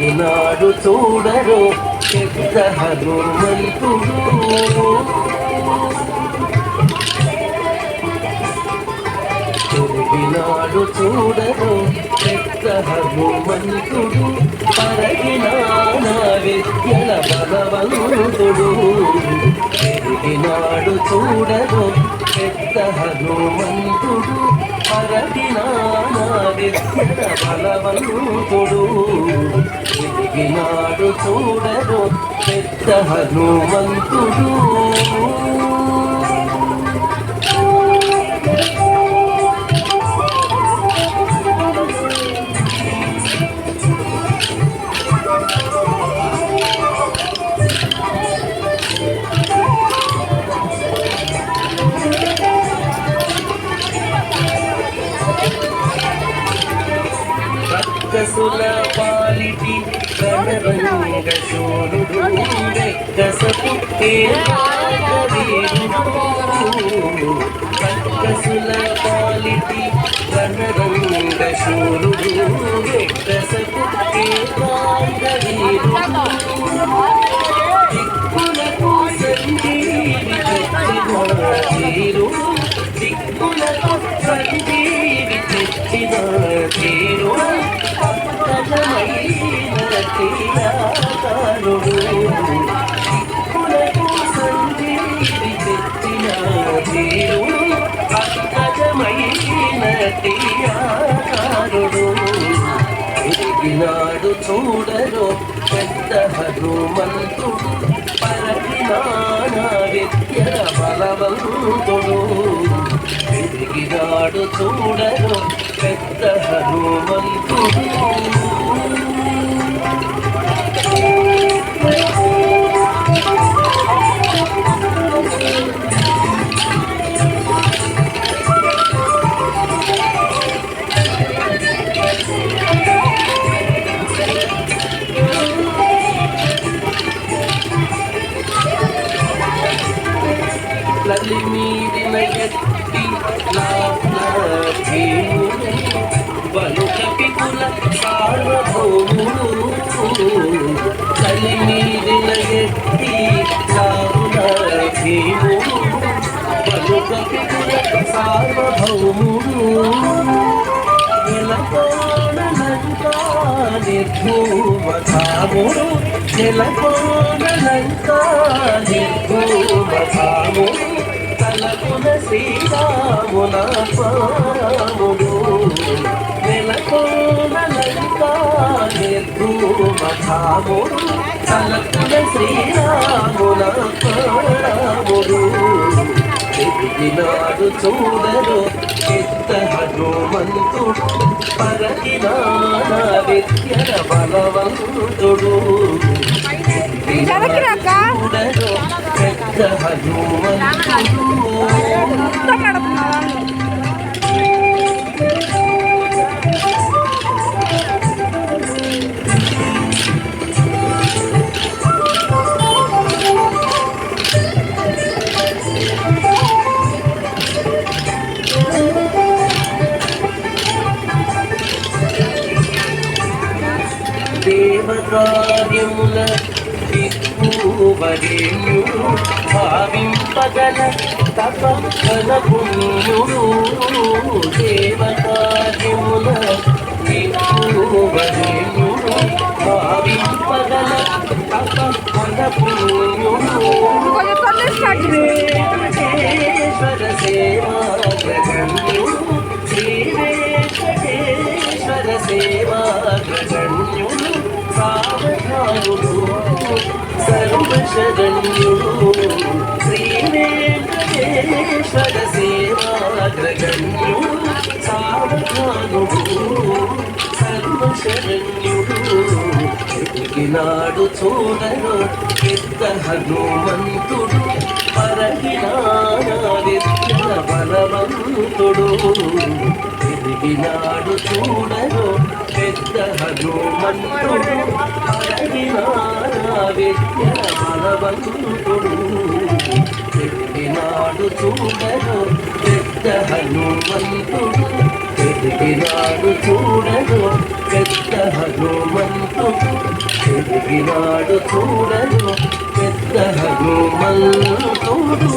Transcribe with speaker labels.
Speaker 1: ఈనాడు చూడరు పెద్ద హనుమంతుడు ఈనాడు చూడరు పెద్ద హనుమంతుడు పరగినాన విద్యల బలవంతుడు. ఈనాడు చూడరు పెద్ద హనుమంతుడు పరగినా బలవంతుడు తిరిగినాడు చూడరు పెద్ద హనుమంతుడు. రక్కసుల పాలిటి రణరంగ శూరుడు వెక్కసపు రక్కసుల పాలిటి రణరంగ శూరుడు వెక్కసపు దిక్కులకు తీరు పక్కనమైన తీరాకారుడు ఎదిగినాడు చూడరు పెద్ద హనుమంతుడు పరగినాన విద్య బలవంతుడు ఎదిగినాడు చూడరు పెద్ద మీదిన ఎత్తి భీముడు బలు కపికుల సార్వభౌముడు లలి ఎత్తి భీముడు బలు కపికుల సార్వభౌముడు నెలకోనలంకా నిర్భూమధాముడు నెలకోనలంకా నిర్భూమధాముడు తలకున శ్రీరామున పాముడు నెలకోనలంకా నిర్భూమధాముడు తలకున శ్రీరామున పాముడు ఎదిగినాడు చూడరు చిత్త హనుమంతుడు పరగినాన విద్యల బలవంతుడు. చూడరు దేవకార్యముల దిక్కువరేణ్యుడు భావింపగల తపగల పుణ్యుడు దేవకార్యముల దిక్కువరేణ్యుడు భావింపగల తపగల పుణ్యుడు సేవా గ్రహణ్యుడు శ్రీ వెంకటేశ్వర సేవా సర్వశరణ్యుడు శ్రీ వెంకటేశ్వర సేవా గ్రహణ్యుడు సావధానుడు సర్వశరణ్యుడు ఎదిగినాడు చూడను పెద్ద హనుమంతుడు పరగినాన బలవంతుడు ఎదిగినాడు చూడను పెద్ద హనుమంతుడు పరగినాన విద్య బలవంతుడు పెద్ద హనుమంతుడు ఎదిగినాడు చూడరు పెద్ద హనుమంతుడు ఎదిగినాడు చూడరు పెద్ద హనుమంతుడు.